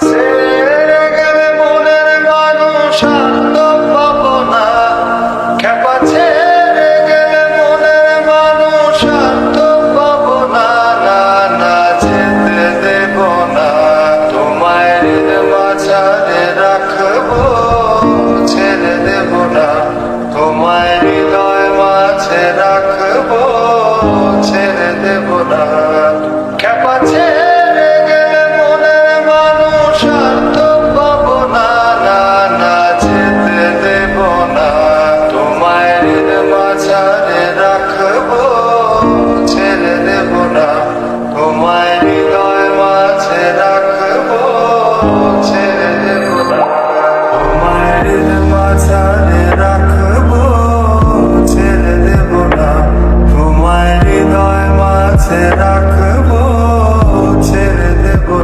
ছেড়ে